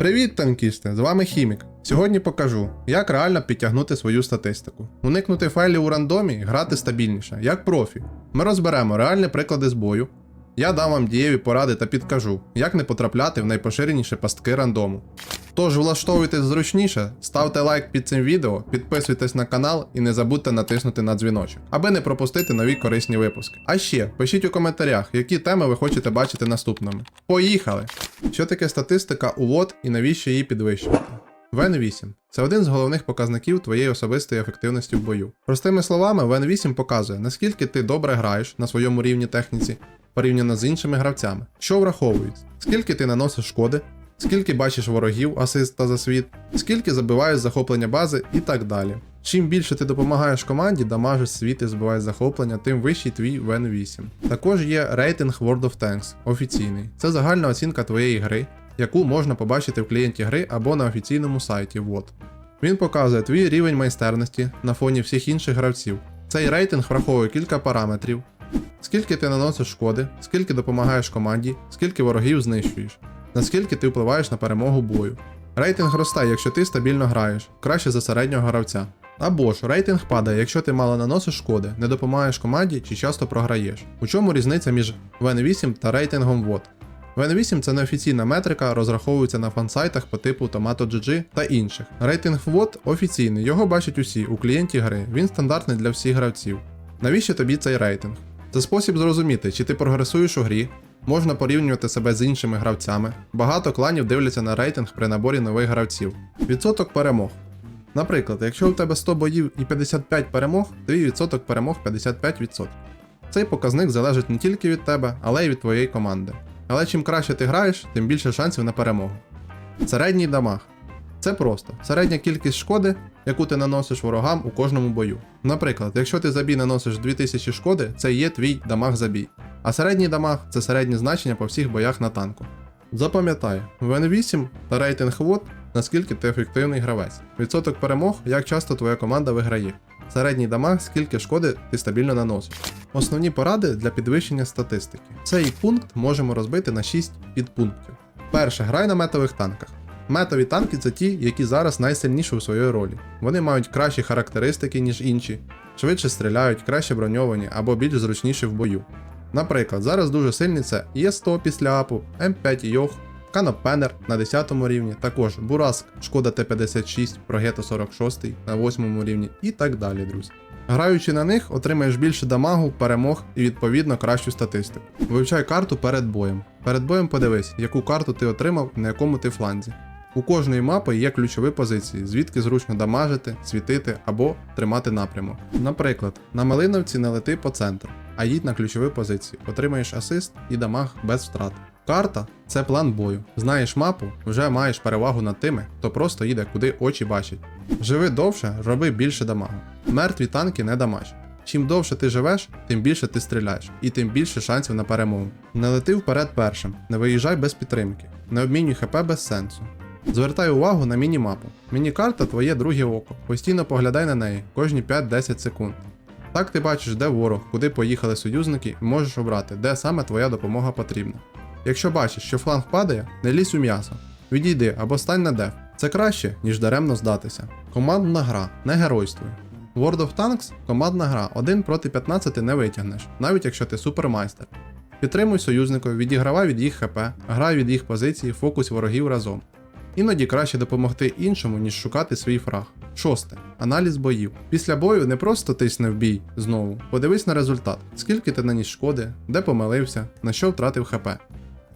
Привіт, танкісти! З вами Хімік. Сьогодні покажу, як реально підтягнути свою статистику. Уникнути файлів у рандомі, і грати стабільніше, як профі. Ми розберемо реальні приклади з бою. Я дам вам дієві поради та підкажу, як не потрапляти в найпоширеніші пастки рандому. Тож влаштовуйтесь зручніше, ставте лайк під цим відео, підписуйтесь на канал і не забудьте натиснути на дзвіночок, аби не пропустити нові корисні випуски. А ще пишіть у коментарях, які теми ви хочете бачити наступними. Поїхали! Що таке статистика у ВОД і навіщо її підвищувати? ВН 8 це один з головних показників твоєї особистої ефективності в бою. Простими словами, ВН 8 показує, наскільки ти добре граєш на своєму рівні техніці порівняно з іншими гравцями. Що враховується? Скільки ти наносиш шкоди, скільки бачиш ворогів, асист та засвіт, скільки забиваєш захоплення бази і так далі. Чим більше ти допомагаєш команді, дамажиш світ і збиваєш захоплення, тим вищий твій ВН 8. Також є рейтинг World of Tanks офіційний. Це загальна оцінка твоєї гри, яку можна побачити в клієнті гри або на офіційному сайті WOT. Він показує твій рівень майстерності на фоні всіх інших гравців. Цей рейтинг враховує кілька параметрів: скільки ти наносиш шкоди, скільки допомагаєш команді, скільки ворогів знищуєш, наскільки ти впливаєш на перемогу бою. Рейтинг росте, якщо ти стабільно граєш, краще за середнього гравця. Або ж рейтинг падає, якщо ти мало наносиш шкоди, не допомагаєш команді чи часто програєш. У чому різниця між VN8 та рейтингом WOT? VN8 це неофіційна метрика, розраховується на фансайтах по типу Tomato.gg та інших. Рейтинг WOT офіційний, його бачать усі у клієнті гри, він стандартний для всіх гравців. Навіщо тобі цей рейтинг? Це спосіб зрозуміти, чи ти прогресуєш у грі, можна порівнювати себе з іншими гравцями. Багато кланів дивляться на рейтинг при наборі нових гравців. Відсоток перемог. Наприклад, якщо у тебе 100 боїв і 55 перемог, твій відсоток перемог 55%. Цей показник залежить не тільки від тебе, але й від твоєї команди. Але чим краще ти граєш, тим більше шансів на перемогу. Середній дамаг. Це просто середня кількість шкоди, яку ти наносиш ворогам у кожному бою. Наприклад, якщо ти за бій наносиш 2000 шкоди, це є твій дамаг за бій. А середній дамаг це середнє значення по всіх боях на танку. Запам'ятай, в N8 та рейтинг WOT, наскільки ти ефективний гравець. Відсоток перемог, як часто твоя команда виграє. Середній дамаг, скільки шкоди ти стабільно наносиш. Основні поради для підвищення статистики. Цей пункт можемо розбити на 6 підпунктів. Перше, грай на метових танках. Метові танки це ті, які зараз найсильніші у своїй ролі. Вони мають кращі характеристики, ніж інші, швидше стріляють, краще броньовані або більш зручніші в бою. Наприклад, зараз дуже сильні це Є100 після апу, М5 Йох, Канопенер на 10 рівні, також Бураск, Шкода Т56, Прогето 46 на 8 рівні і так далі, друзі. Граючи на них, отримаєш більше дамагу, перемог і відповідно кращу статистику. Вивчай карту перед боєм. Перед боєм подивись, яку карту ти отримав на якому ти фланзі. У кожної мапи є ключові позиції, звідки зручно дамажити, світити або тримати напрямок. Наприклад, на Малиновці не лети по центру, а їдь на ключові позиції, отримаєш асист і дамаг без втрат. Карта це план бою. Знаєш мапу, вже маєш перевагу над тими, хто просто їде куди очі бачать. Живи довше, роби більше дамагу. Мертві танки не дамаж. Чим довше ти живеш, тим більше ти стріляєш, і тим більше шансів на перемогу. Не лети вперед першим, не виїжджай без підтримки, не обмінюй хп без сенсу. Звертай увагу на міні-мапу. Міні-карта твоє друге око. Постійно поглядай на неї кожні 5-10 секунд. Так ти бачиш, де ворог, куди поїхали союзники, і можеш обрати, де саме твоя допомога потрібна. Якщо бачиш, що фланг падає, не лізь у м'ясо. Відійди або стань на деф. Це краще, ніж даремно здатися. Командна гра, не геройствуй. World of Tanks командна гра, 1 проти 15 не витягнеш, навіть якщо ти супермайстер. Підтримуй союзників, відігравай від їх ХП, грай від їх позиції, фокус ворогів разом. Іноді краще допомогти іншому, ніж шукати свій фраг. Шосте. Аналіз боїв. Після бою не просто тисни в бій знову. Подивись на результат, скільки ти наніс шкоди, де помилився, на що втратив ХП.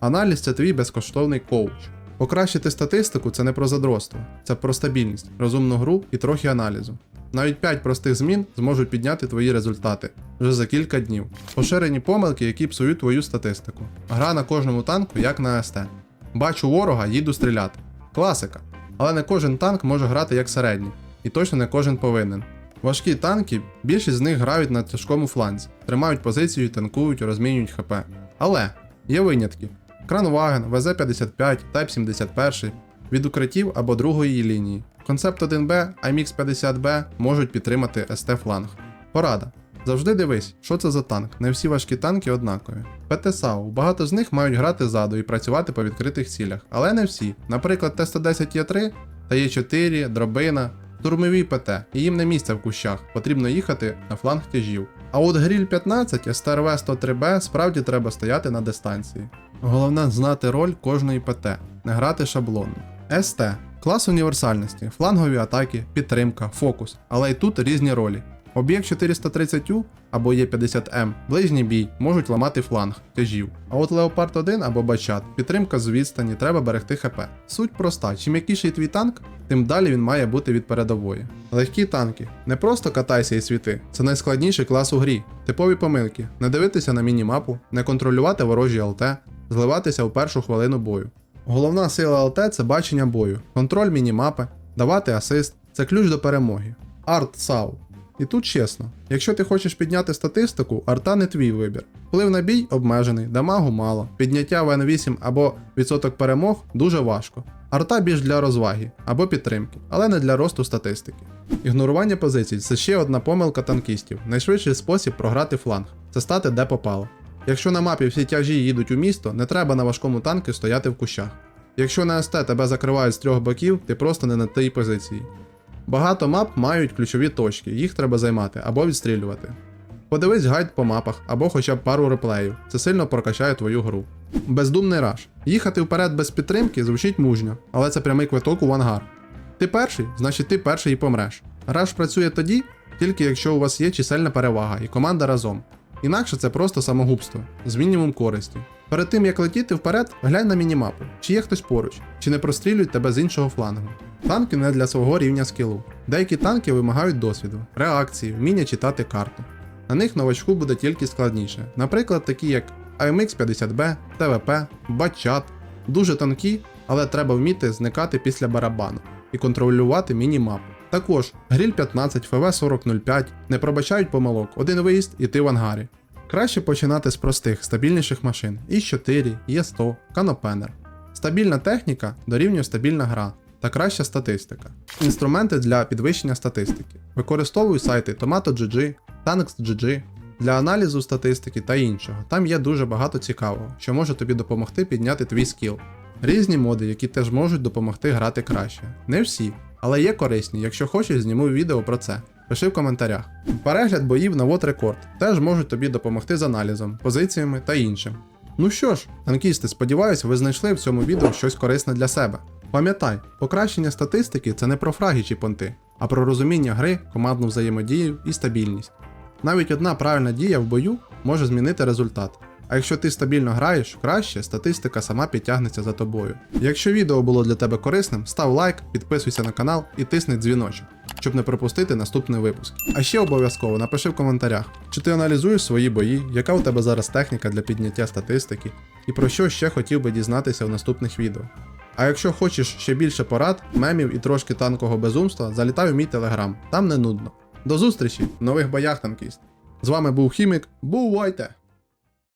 Аналіз це твій безкоштовний коуч. Покращити статистику це не про задротство, це про стабільність, розумну гру і трохи аналізу. Навіть 5 простих змін зможуть підняти твої результати вже за кілька днів. Поширені помилки, які псують твою статистику. Гра на кожному танку, як на СТ. Бачу ворога, їду стріляти. Класика. Але не кожен танк може грати як середній, і точно не кожен повинен. Важкі танки, більшість з них грають на тяжкому фланзі, тримають позицію, танкують, розмінюють ХП. Але є винятки: Кранваген, ВЗ-55, Type 71 від укриттів або другої лінії. Концепт 1Б, IMX 50B можуть підтримати СТ фланг. Порада. Завжди дивись, що це за танк. Не всі важкі танки однакові. ПТСАУ. Багато з них мають грати ззаду і працювати по відкритих цілях, але не всі. Наприклад, Т-110 Є3 та Є4, дробина, штурмові ПТ, і їм не місце в кущах, потрібно їхати на фланг тяжів. А от Гріль 15 СТРВ 103Б справді треба стояти на дистанції. Головне знати роль кожної ПТ, не грати шаблонно. СТ клас універсальності, флангові атаки, підтримка, фокус, але і тут різні ролі. Об'єкт 430U або Є50М, ближній бій можуть ламати фланг, тяжів. А от Леопард 1 або Бачат, підтримка з відстані, треба берегти ХП. Суть проста: чим м'якіший твій танк, тим далі він має бути від передової. Легкі танки. Не просто катайся і світи, це найскладніший клас у грі. Типові помилки: не дивитися на мінімапу, не контролювати ворожі ЛТ, зливатися у першу хвилину бою. Головна сила ЛТ це бачення бою, контроль мінімапи, давати асист це ключ до перемоги. Арт САУ. І тут чесно, якщо ти хочеш підняти статистику, арта не твій вибір. Вплив на бій обмежений, дамагу мало, підняття в N8 або відсоток перемог дуже важко. Арта більш для розваги або підтримки, але не для росту статистики. Ігнорування позицій це ще одна помилка танкістів. Найшвидший спосіб програти фланг це стати де попало. Якщо на мапі всі тяжі їдуть у місто, не треба на важкому танку стояти в кущах. Якщо на СТ тебе закривають з трьох боків, ти просто не на тій позиції. Багато мап мають ключові точки, їх треба займати або відстрілювати. Подивись гайд по мапах або хоча б пару реплеїв, це сильно прокачає твою гру. Бездумний раш. Їхати вперед без підтримки звучить мужньо, але це прямий квиток у ангар. Ти перший, значить ти перший і помреш. Раш працює тоді, тільки якщо у вас є чисельна перевага і команда разом. Інакше це просто самогубство з мінімум користі. Перед тим як летіти вперед, глянь на мінімапу, чи є хтось поруч, чи не прострілюють тебе з іншого флангу. Танки не для свого рівня скілу. Деякі танки вимагають досвіду, реакції, вміння читати карту. На них новачку буде тільки складніше. Наприклад, такі як AMX 50B, ТВП, Бачат, дуже тонкі, але треба вміти зникати після барабану і контролювати мінімапу. Також Гріль 15, ФВ 4005 не пробачають помилок, один виїзд і ти в ангарі. Краще починати з простих, стабільніших машин І4, Є100, Канопенер. Стабільна техніка дорівнює стабільна гра та краща статистика. Інструменти для підвищення статистики. Використовуй сайти Tomato.gg, Tanks.gg для аналізу статистики та іншого. Там є дуже багато цікавого, що може тобі допомогти підняти твій скіл. Різні моди, які теж можуть допомогти грати краще. Не всі, але є корисні, якщо хочеш, зніму відео про це. Пиши в коментарях. Перегляд боїв на вот рекорд теж можуть тобі допомогти з аналізом, позиціями та іншим. Ну що ж, танкісти, сподіваюся, ви знайшли в цьому відео щось корисне для себе. Пам'ятай, покращення статистики це не про фраги чи понти, а про розуміння гри, командну взаємодію і стабільність. Навіть одна правильна дія в бою може змінити результат. А якщо ти стабільно граєш краще, статистика сама підтягнеться за тобою. Якщо відео було для тебе корисним, став лайк, підписуйся на канал і тисни дзвіночок, щоб не пропустити наступний випуск. А ще обов'язково напиши в коментарях, чи ти аналізуєш свої бої, яка у тебе зараз техніка для підняття статистики, і про що ще хотів би дізнатися в наступних відео. А якщо хочеш ще більше порад, мемів і трошки танкового безумства, залітай у мій телеграм, там не нудно. До зустрічі в нових боях танкіст. З вами був Хімік, бувайте!